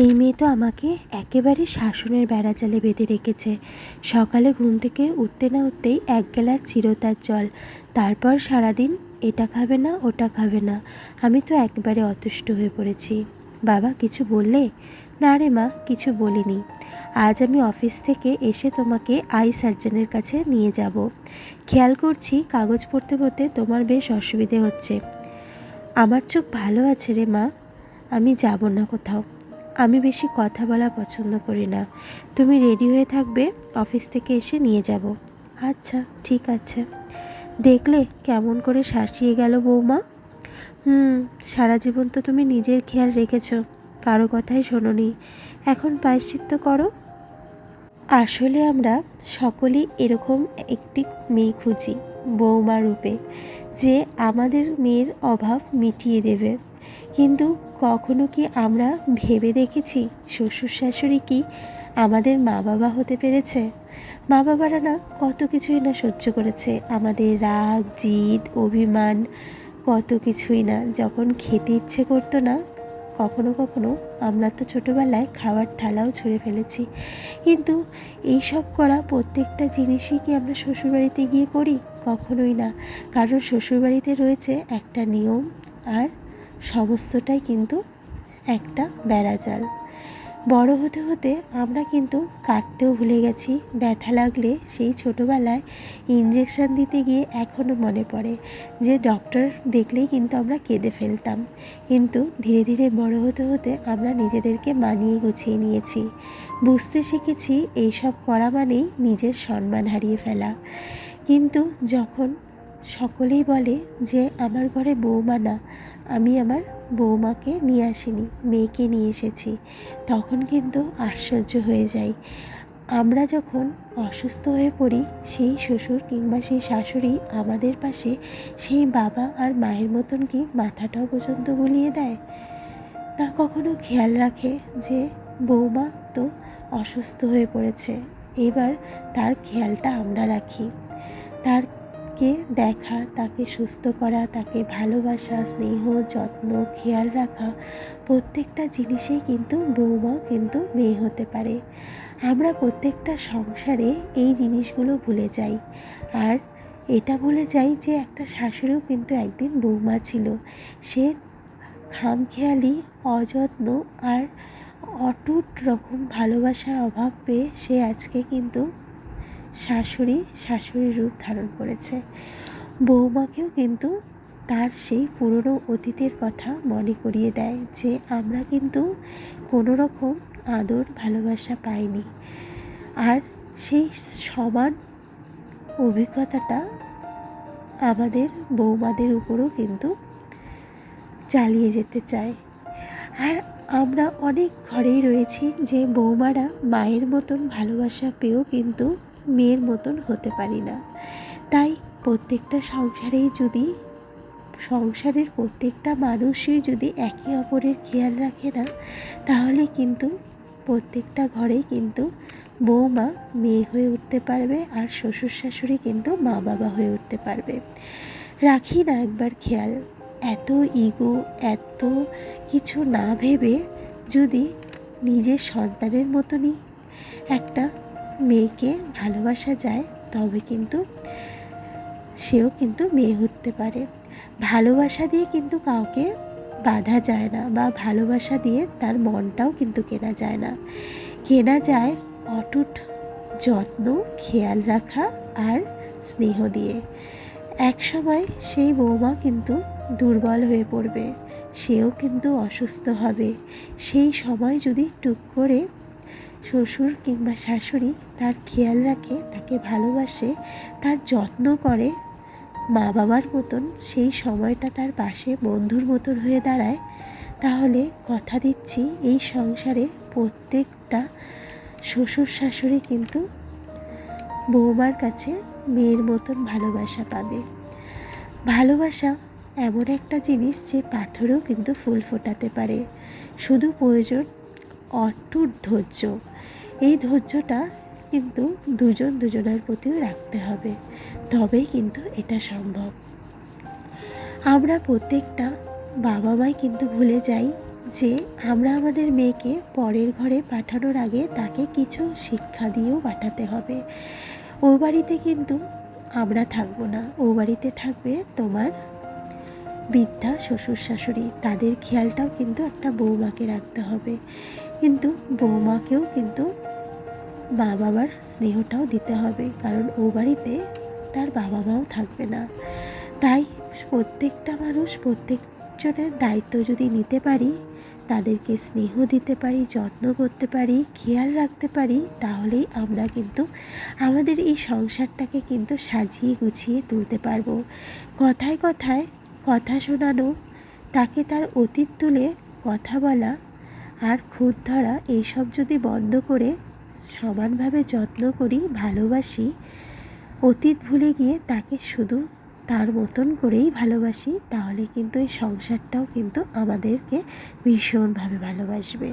এই মেয়ে তো আমাকে একেবারে শাসনের বেড়াজালে বেঁধে রেখেছে। সকালে ঘুম থেকে উঠতে না উঠতেই এক গ্লাস চিরতার জল। তারপর সারাদিন এটা খাবে না, ওটা খাবে না। আমি তো একবারে অতুষ্ট হয়ে পড়েছি। বাবা, কিছু বললে? না রে মা, কিছু বলিনি। আজ আমি অফিস থেকে এসে তোমাকে আই সার্জনের কাছে নিয়ে যাব। খেয়াল করছি কাগজ পড়তে পড়তে তোমার বেশ অসুবিধে হচ্ছে। আমার চোখ ভালো আছে রে মা। আমি যাব না কোথাও। আমি বেশি কথা বলা পছন্দ করি না। তুমি রেডি হয়ে থাকবে, অফিস থেকে এসে নিয়ে যাব। আচ্ছা ঠিক আছে। দেখলে কেমন করে শাসিয়ে গেল বৌমা। হুম, সারা জীবন তো তুমি নিজের খেয়াল রেখেছো। কারও কথাই শোনোনি। এখন প্রায়শ্চিত্ত করো। আসলে আমরা সকলেই এরকম একটি মেয়ে খুঁজি, বৌমা রূপে, যে আমাদের মেয়ের অভাব মিটিয়ে দেবে। কিন্তু কখনো কি আমরা ভেবে দেখেছি শ্বশুর শাশুড়ি কি আমাদের মা বাবা হতে পেরেছে? মা বাবারা না কত কিছুই না সহ্য করেছে। আমাদের রাগ, জিদ, অভিমান কত কিছুই না। যখন খেতে ইচ্ছে করতো না, কখনো কখনো আমরা তো ছোটোবেলায় খাওয়ার থালাও ছুঁড়ে ফেলেছি। কিন্তু এই সব করা প্রত্যেকটা জিনিসই কি আমরা শ্বশুরবাড়িতে গিয়ে করি? কখনোই না। কারণ শ্বশুরবাড়িতে রয়েছে একটা নিয়ম আর সমস্তটাই কিন্তু একটা বেড়াজাল বড় হতে হতে আমরা কিন্তু কাঁদতেও ভুলে গেছি, ব্যথা লাগলে সেই ছোটোবেলায় ইঞ্জেকশান দিতে গিয়ে এখনও মনে পড়ে যে ডক্টর দেখলেই কিন্তু আমরা কেঁদে ফেলতাম। কিন্তু ধীরে ধীরে বড় হতে হতে আমরা নিজেদেরকে মানিয়ে গুছিয়ে নিয়েছি। বুঝতে শিখেছি এইসব করা মানেই নিজের সম্মান হারিয়ে ফেলা। কিন্তু যখন সকলেই বলে যে আমার ঘরে বৌমা না আমি আমার বৌমাকে নিয়ে আসিনি, মেয়েকে নিয়ে এসেছি। তখন কিন্তু আশ্চর্য হয়ে যাই। আমরা যখন অসুস্থ হয়ে পড়ি, সেই শ্বশুর কিংবা সেই শাশুড়ি আমাদের পাশে সেই বাবা আর মায়ের মতন কি মাথাটাও পর্যন্ত গুলিয়ে দেয়? না কখনো খেয়াল রাখে যে বৌমা তো অসুস্থ হয়ে পড়েছে। এবার তার খেয়ালটা আমরা রাখি। তারকে দেখা, তাকে সুস্থ করা, তাকে ভালোবাসা, স্নেহ, যত্ন, খেয়াল রাখা প্রত্যেকটা জিনিসেই কিন্তু বৌমা কিন্তু মেয়ে হতে পারে। আমরা প্রত্যেকটা সংসারে এই জিনিসগুলো ভুলে যাই। আর এটা ভুলে যাই যে একটা শাশুড়িও কিন্তু একদিন বৌমা ছিল। সে খামখেয়ালি, অযত্ন আর অটুট রকম ভালোবাসার অভাব পেয়ে সে আজকে কিন্তু শাশুড়ি শাশুড়ির রূপ ধারণ করেছে। বৌমাকেও কিন্তু তার সেই পুরনো অতীতের কথা মনে করিয়ে দেয় যে আমরা কিন্তু কোনো রকম আদর ভালোবাসা পাইনি। আর সেই সমান অভিজ্ঞতাটা আমাদের বৌমাদের উপরও কিন্তু চালিয়ে যেতে চায়। আর আমরা অনেক ঘরেই রয়েছি যে বৌমারা মায়ের মতন ভালোবাসা পেয়েও কিন্তু মেয়ের মতন হতে পারি না। তাই প্রত্যেকটা সংসারেই যদি, সংসারের প্রত্যেকটা মানুষই যদি একে অপরের খেয়াল রাখে না, তাহলে কিন্তু প্রত্যেকটা ঘরেই কিন্তু বৌমা মেয়ে হয়ে উঠতে পারবে আর শ্বশুর শাশুড়ি কিন্তু মা বাবা হয়ে উঠতে পারবে। রাখি না একবার খেয়াল। এত ইগো, এত কিছু না ভেবে যদি নিজের সন্তানের মতনই একটা মেয়েকে ভালোবাসা যায়, তবে কিন্তু সেও কিন্তু মেয়ে হতে পারে। ভালোবাসা দিয়ে কিন্তু কাউকে বাধা যায় না বা ভালোবাসা দিয়ে তার মনটাও কিন্তু কেনা যায় না। কেনা যায় অটুট যত্ন, খেয়াল রাখা আর স্নেহ দিয়ে। এক সময় সেই বৌমা কিন্তু দুর্বল হয়ে পড়বে, সেও কিন্তু অসুস্থ হবে। সেই সময় যদি টুক করে শ্বশুর কিংবা শাশুড়ি তার খেয়াল রাখে, তাকে ভালোবাসে, তার যত্ন করে। মা বাবার মতন সেই সময়টা তার পাশে বন্ধুর মতন হয়ে দাঁড়ায়। তাহলে কথা দিচ্ছি, এই সংসারে প্রত্যেকটা শ্বশুর শাশুড়ি কিন্তু বৌমার কাছে মেয়ের মতন ভালোবাসা পাবে। ভালোবাসা এমন একটা জিনিস যে পাথরেও কিন্তু ফুল ফোটাতে পারে। শুধু প্রয়োজন অটুট ধৈর্য। এই ধৈর্যটা কিন্তু দুজন দুজনের প্রতিও রাখতে হবে। তবেই কিন্তু এটা সম্ভব। আমরা প্রত্যেকটা বাবা মাই কিন্তু ভুলে যাই যে আমরা আমাদের মেয়েকে পরের ঘরে পাঠানোর আগে তাকে কিছু শিক্ষা দিয়েও পাঠাতে হবে। ও বাড়িতে কিন্তু আমরা থাকব না। ও বাড়িতে থাকবে তোমার বৃদ্ধা, শ্বশুর, শাশুড়ি। তাদের খেয়ালটাও কিন্তু একটা বৌমাকে রাখতে হবে। কিন্তু বৌমাকেও কিন্তু মা বাবার স্নেহটাও দিতে হবে, কারণ ও বাড়িতে তার বাবা মাও থাকবে না। তাই প্রত্যেকটা মানুষ প্রত্যেকজনের দায়িত্ব যদি নিতে পারি, তাদেরকে স্নেহ দিতে পারি, যত্ন করতে পারি, খেয়াল রাখতে পারি, তাহলেই আমরা কিন্তু আমাদের এই সংসারটাকে কিন্তু সাজিয়ে গুছিয়ে তুলতে পারব। কথায় কথায় কথা শোনানো, তাকে তার অতীত তুলে কথা বলা, আর খুঁত ধরা, এইসব যদি বন্ধ করে সমানভাবে যত্ন করি, ভালোবাসি। অতীত ভুলে গিয়ে তাকে শুধু তার মতন করেই ভালোবাসি, তাহলে কিন্তু এই সংসারটাও কিন্তু আমাদেরকে ভীষণভাবে ভালোবাসবে।